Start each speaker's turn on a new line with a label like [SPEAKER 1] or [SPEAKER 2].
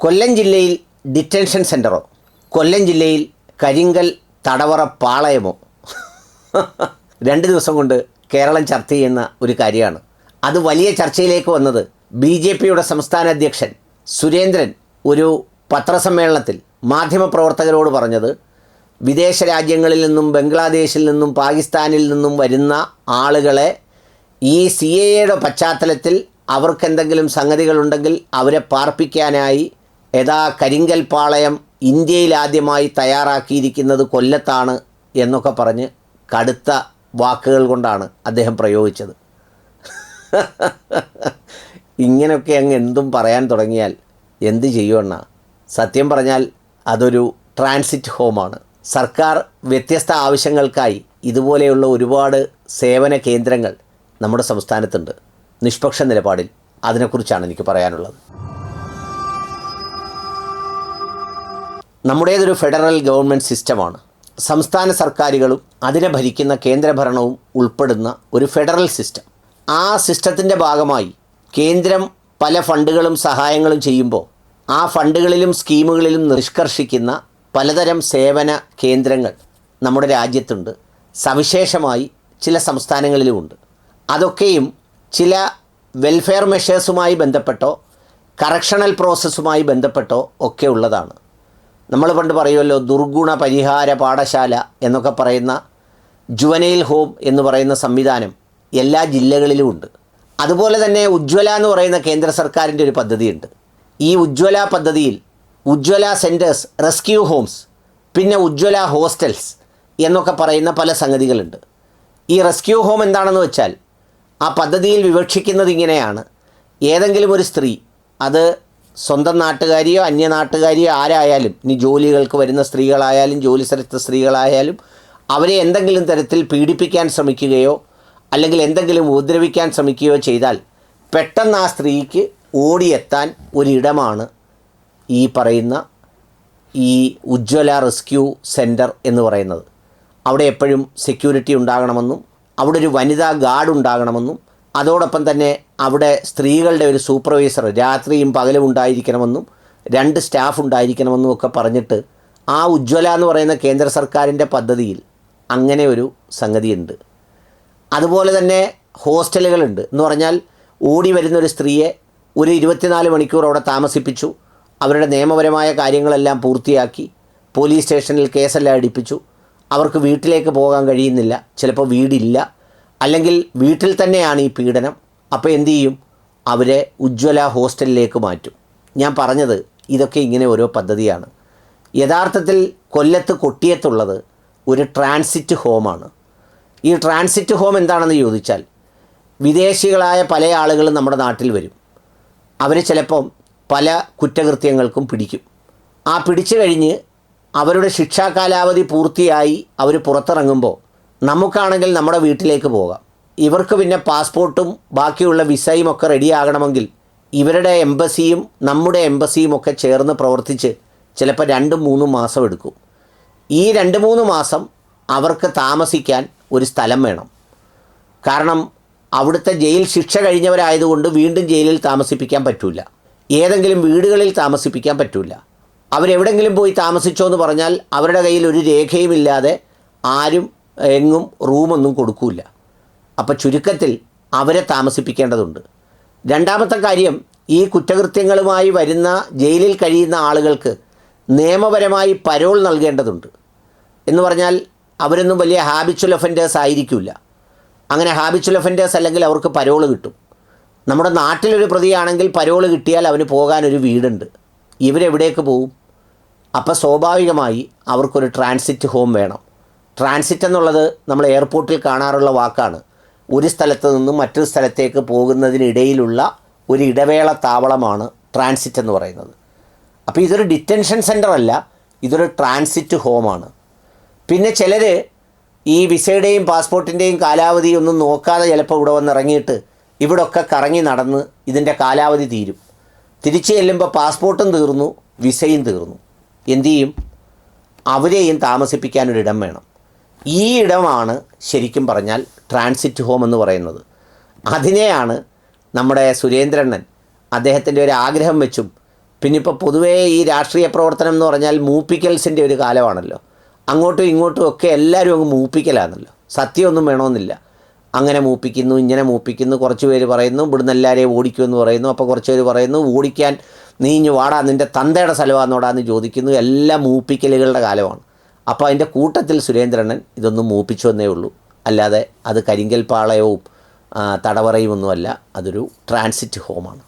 [SPEAKER 1] കൊല്ലം ജില്ലയിൽ ഡിറ്റൻഷൻ സെന്ററോ കൊല്ലം ജില്ലയിൽ കരിങ്കൽ തടവറ പാളയമോ? രണ്ട് ദിവസം കൊണ്ട് കേരളം ചർച്ച ചെയ്യുന്ന ഒരു കാര്യമാണ്. അത് വലിയ ചർച്ചയിലേക്ക് വന്നത് ബി ജെ പിയുടെ സംസ്ഥാന അധ്യക്ഷൻ സുരേന്ദ്രൻ ഒരു പത്രസമ്മേളനത്തിൽ മാധ്യമപ്രവർത്തകരോട് പറഞ്ഞത് വിദേശ രാജ്യങ്ങളിൽ നിന്നും ബംഗ്ലാദേശിൽ നിന്നും പാകിസ്ഥാനിൽ നിന്നും വരുന്ന ആളുകളെ ഈ സി എയുടെ പശ്ചാത്തലത്തിൽ അവർക്കെന്തെങ്കിലും സംഗതികളുണ്ടെങ്കിൽ അവരെ പാർപ്പിക്കാനായി യഥാ കരിങ്കൽ പാളയം ഇന്ത്യയിൽ ആദ്യമായി തയ്യാറാക്കിയിരിക്കുന്നത് കൊല്ലത്താണ് എന്നൊക്കെ പറഞ്ഞ് കടുത്ത വാക്കുകൾ കൊണ്ടാണ് അദ്ദേഹം പ്രയോഗിച്ചത്. ഇങ്ങനെയൊക്കെ അങ്ങ് എന്തും പറയാൻ തുടങ്ങിയാൽ എന്ത് ചെയ്യുമെന്ന സത്യം പറഞ്ഞാൽ അതൊരു ട്രാൻസിറ്റ് ഹോമാണ് സർക്കാർ വ്യത്യസ്ത ആവശ്യങ്ങൾക്കായി ഇതുപോലെയുള്ള ഒരുപാട് സേവന കേന്ദ്രങ്ങൾ നമ്മുടെ സംസ്ഥാനത്തുണ്ട്. നിഷ്പക്ഷ നിലപാടിൽ അതിനെക്കുറിച്ചാണ് എനിക്ക് പറയാനുള്ളത്. നമ്മുടേതൊരു ഫെഡറൽ ഗവൺമെന്റ് സിസ്റ്റമാണ്. സംസ്ഥാന സർക്കാരുകളും അതിനെ ഭരിക്കുന്ന കേന്ദ്രഭരണവും ഉൾപ്പെടുന്ന ഒരു ഫെഡറൽ സിസ്റ്റം. ആ സിസ്റ്റത്തിന്റെ ഭാഗമായി കേന്ദ്രം പല ഫണ്ടുകളും സഹായങ്ങളും ചെയ്യുമ്പോൾ ആ ഫണ്ടുകളിലും സ്കീമുകളിലും നിഷ്കർഷിക്കുന്ന പലതരം സേവന കേന്ദ്രങ്ങൾ നമ്മുടെ രാജ്യത്തുണ്ട്. സവിശേഷമായി ചില സംസ്ഥാനങ്ങളിലുമുണ്ട്. അതൊക്കെയും ചില വെൽഫെയർ മെഷേഴ്സുമായി ബന്ധപ്പെട്ടോ കറക്ഷണൽ പ്രോസസ്സുമായി ബന്ധപ്പെട്ടോ ഒക്കെ ഉള്ളതാണ്. നമ്മൾ പണ്ട് പറയുമല്ലോ ദുർഗുണ പരിഹാര പാഠശാല എന്നൊക്കെ പറയുന്ന ജുവനൈൽ ഹോം എന്ന് പറയുന്ന സംവിധാനം എല്ലാ ജില്ലകളിലും ഉണ്ട്. അതുപോലെ തന്നെ ഉജ്ജ്വല എന്ന് പറയുന്ന കേന്ദ്ര സർക്കാരിന്റെ ഒരു പദ്ധതിയുണ്ട്. ഈ ഉജ്ജ്വല പദ്ധതിയിൽ ഉജ്ജ്വല സെന്റേഴ്സ് റെസ്ക്യൂ ഹോംസ് പിന്നെ ഉജ്ജ്വല ഹോസ്റ്റൽസ് എന്നൊക്കെ പറയുന്ന പല സംഗതികളുണ്ട്. ഈ റെസ്ക്യൂ ഹോം എന്താണെന്ന് വെച്ചാൽ ആ പദ്ധതിയിൽ വിവക്ഷിക്കുന്നത് ഇങ്ങനെയാണ്. ഏതെങ്കിലും ഒരു സ്ത്രീ അത് സ്വന്തം നാട്ടുകാരിയോ അന്യ നാട്ടുകാരിയോ ആരായാലും ഇനി ജോലികൾക്ക് വരുന്ന സ്ത്രീകളായാലും ജോലി സ്ഥലത്ത് സ്ത്രീകളായാലും അവരെ എന്തെങ്കിലും തരത്തിൽ പീഡിപ്പിക്കാൻ ശ്രമിക്കുകയോ അല്ലെങ്കിൽ എന്തെങ്കിലും ഉപദ്രവിക്കാൻ ശ്രമിക്കുകയോ ചെയ്താൽ പെട്ടെന്ന് ആ സ്ത്രീക്ക് ഓടിയെത്താൻ ഒരിടമാണ് ഈ പറയുന്ന ഈ ഉജ്ജ്വല റെസ്ക്യൂ സെന്റർ എന്ന് പറയുന്നത്. അവിടെ എപ്പോഴും സെക്യൂരിറ്റി ഉണ്ടാകണമെന്നും അവിടെ ഒരു വനിതാ ഗാർഡ് ഉണ്ടാകണമെന്നും അതോടൊപ്പം തന്നെ അവിടെ സ്ത്രീകളുടെ ഒരു സൂപ്പർവൈസർ രാത്രിയും പകലും ഉണ്ടായിരിക്കണമെന്നും രണ്ട് സ്റ്റാഫ് ഉണ്ടായിരിക്കണമെന്നും ഒക്കെ പറഞ്ഞിട്ട് ആ ഉജ്ജ്വല എന്ന് പറയുന്ന കേന്ദ്ര സർക്കാരിന്റെ പദ്ധതിയിൽ അങ്ങനെ ഒരു സംഗതിയുണ്ട്. അതുപോലെ തന്നെ ഹോസ്റ്റലുകളുണ്ട്. എന്ന് പറഞ്ഞാൽ ഓടി വരുന്ന ഒരു സ്ത്രീയെ ഒരു ഇരുപത്തിനാല് മണിക്കൂർ അവിടെ താമസിപ്പിച്ചു അവരുടെ നിയമപരമായ കാര്യങ്ങളെല്ലാം പൂർത്തിയാക്കി പോലീസ് സ്റ്റേഷനിൽ കേസെല്ലാം അടിപ്പിച്ചു. അവർക്ക് വീട്ടിലേക്ക് പോകാൻ കഴിയുന്നില്ല. ചിലപ്പോൾ വീടില്ല. അല്ലെങ്കിൽ വീട്ടിൽ തന്നെയാണ് ഈ പീഡനം. അപ്പോൾ എന്തു ചെയ്യും? അവരെ ഉജ്ജ്വല ഹോസ്റ്റലിലേക്ക് മാറ്റും. ഞാൻ പറഞ്ഞത് ഇതൊക്കെ ഇങ്ങനെ ഓരോ പദ്ധതിയാണ്. യഥാർത്ഥത്തിൽ കൊല്ലത്ത് കൊട്ടിയത്തുള്ളത് ഒരു ട്രാൻസിറ്റ് ഹോമാണ് ഈ ട്രാൻസിറ്റ് ഹോം എന്താണെന്ന് ചോദിച്ചാൽ വിദേശികളായ പല ആളുകളും നമ്മുടെ നാട്ടിൽ വരും. അവർ ചിലപ്പം പല കുറ്റകൃത്യങ്ങൾക്കും പിടിക്കും. ആ പിടിച്ചു കഴിഞ്ഞ് അവരുടെ ശിക്ഷാ കാലാവധി പൂർത്തിയായി അവർ പുറത്തിറങ്ങുമ്പോൾ നമുക്കാണെങ്കിൽ നമ്മുടെ വീട്ടിലേക്ക് പോകാം. ഇവർക്ക് പിന്നെ പാസ്പോർട്ടും ബാക്കിയുള്ള വിസയും ഒക്കെ റെഡിയാകണമെങ്കിൽ ഇവരുടെ എംബസിയും നമ്മുടെ എംബസിയും ഒക്കെ ചേർന്ന് പ്രവർത്തിച്ച് ചിലപ്പോൾ രണ്ട് മൂന്ന് മാസം എടുക്കും. ഈ രണ്ട് മൂന്ന് മാസം അവർക്ക് താമസിക്കാൻ ഒരു സ്ഥലം വേണം. കാരണം അവിടുത്തെ ജയിൽ ശിക്ഷ കഴിഞ്ഞവരായതുകൊണ്ട് വീണ്ടും ജയിലിൽ താമസിപ്പിക്കാൻ പറ്റില്ല ഏതെങ്കിലും വീടുകളിൽ താമസിപ്പിക്കാൻ പറ്റില്ല അവരെവിടെങ്കിലും പോയി താമസിച്ചോ എന്ന് പറഞ്ഞാൽ അവരുടെ കയ്യിൽ ഒരു രേഖയുമില്ലാതെ ആരും എങ്ങും റൂമൊന്നും കൊടുക്കൂല. അപ്പോൾ ചുരുക്കത്തിൽ അവരെ താമസിപ്പിക്കേണ്ടതുണ്ട്. രണ്ടാമത്തെ കാര്യം ഈ കുറ്റകൃത്യങ്ങളുമായി വരുന്ന ജയിലിൽ കഴിയുന്ന ആളുകൾക്ക് നിയമപരമായി പരോൾ നൽകേണ്ടതുണ്ട്. എന്ന് പറഞ്ഞാൽ അവരൊന്നും വലിയ ഹാബിച്വൽ ഒഫൻഡേഴ്സ് ആയിരിക്കില്ല അങ്ങനെ ഹാബിച്വൽ ഒഫൻഡേഴ്സ് അല്ലെങ്കിൽ അവർക്ക് പരോൾ കിട്ടും. നമ്മുടെ നാട്ടിലൊരു പ്രതിയാണെങ്കിൽ പരോൾ കിട്ടിയാൽ അവന് പോകാനൊരു വീടുണ്ട്. ഇവരെവിടേക്ക് പോവും? അപ്പോൾ സ്വാഭാവികമായി അവർക്കൊരു ട്രാൻസിറ്റ് ഹോം വേണം. ട്രാൻസിറ്റ് എന്നുള്ളത് നമ്മൾ എയർപോർട്ടിൽ കാണാറുള്ള വാക്കാണ്. ഒരു സ്ഥലത്ത് നിന്നും മറ്റൊരു സ്ഥലത്തേക്ക് പോകുന്നതിനിടയിലുള്ള ഒരു ഇടവേള താവളമാണ് ട്രാൻസിറ്റ് എന്ന് പറയുന്നത്. അപ്പോൾ ഇതൊരു ഡിറ്റൻഷൻ സെന്റർ അല്ല ഇതൊരു ട്രാൻസിറ്റ് ഹോമാണ് പിന്നെ ചിലർ ഈ വിസയുടെയും പാസ്പോർട്ടിന്റെയും കാലാവധി ഒന്നും നോക്കാതെ ചിലപ്പോൾ ഇവിടെ വന്ന് ഇറങ്ങിയിട്ട് ഇവിടൊക്കെ കറങ്ങി നടന്ന് ഇതിന്റെ കാലാവധി തീരും. തിരിച്ചു ചെല്ലുമ്പോൾ പാസ്പോർട്ടും തീർന്നു വിസയും തീർന്നു. എന്തു ചെയ്യും? അവരെയും താമസിപ്പിക്കാനൊരിടം വേണം. ഈ ഇടമാണ് ശരിക്കും പറഞ്ഞാൽ ട്രാൻസിറ്റ് ഹോം എന്ന് പറയുന്നത്. അതിനെയാണ് നമ്മുടെ സുരേന്ദ്രണ്ണൻ അദ്ദേഹത്തിന്റെ ഒരു ആഗ്രഹം വെച്ചും പിന്നെ ഇപ്പോൾ പൊതുവേ ഈ രാഷ്ട്രീയ പ്രവർത്തനം എന്ന് പറഞ്ഞാൽ മൂപ്പിക്കൽസിന്റെ ഒരു കാലമാണല്ലോ. അങ്ങോട്ടും ഇങ്ങോട്ടും ഒക്കെ എല്ലാവരും അങ്ങ് മൂപ്പിക്കലാണല്ലോ. സത്യമൊന്നും വേണമെന്നില്ല. അങ്ങനെ മൂപ്പിക്കുന്നു ഇങ്ങനെ മൂപ്പിക്കുന്നു കുറച്ച് പേര് പറയുന്നു ഇവിടുന്ന് എല്ലാവരെയും ഓടിക്കുമെന്ന് പറയുന്നു അപ്പോൾ കുറച്ച് പേര് പറയുന്നു ഓടിക്കാൻ നീഞ്ഞു വാടാ നിന്റെ തന്തയുടെ സ്ഥലമാണെന്നോടാന്ന് ചോദിക്കുന്നു. എല്ലാ മൂപ്പിക്കലുകളുടെ കാലമാണ്. അപ്പോൾ അതിന്റെ കൂട്ടത്തിൽ സുരേന്ദ്രനൻ ഇതൊന്നും മൂപ്പിച്ചു എന്നേ ഉള്ളൂ. അല്ലാതെ അത് കരിങ്കൽ പാളയവും തടവറയും ഒന്നുമല്ല അതൊരു ട്രാൻസിറ്റ് ഹോമാണ്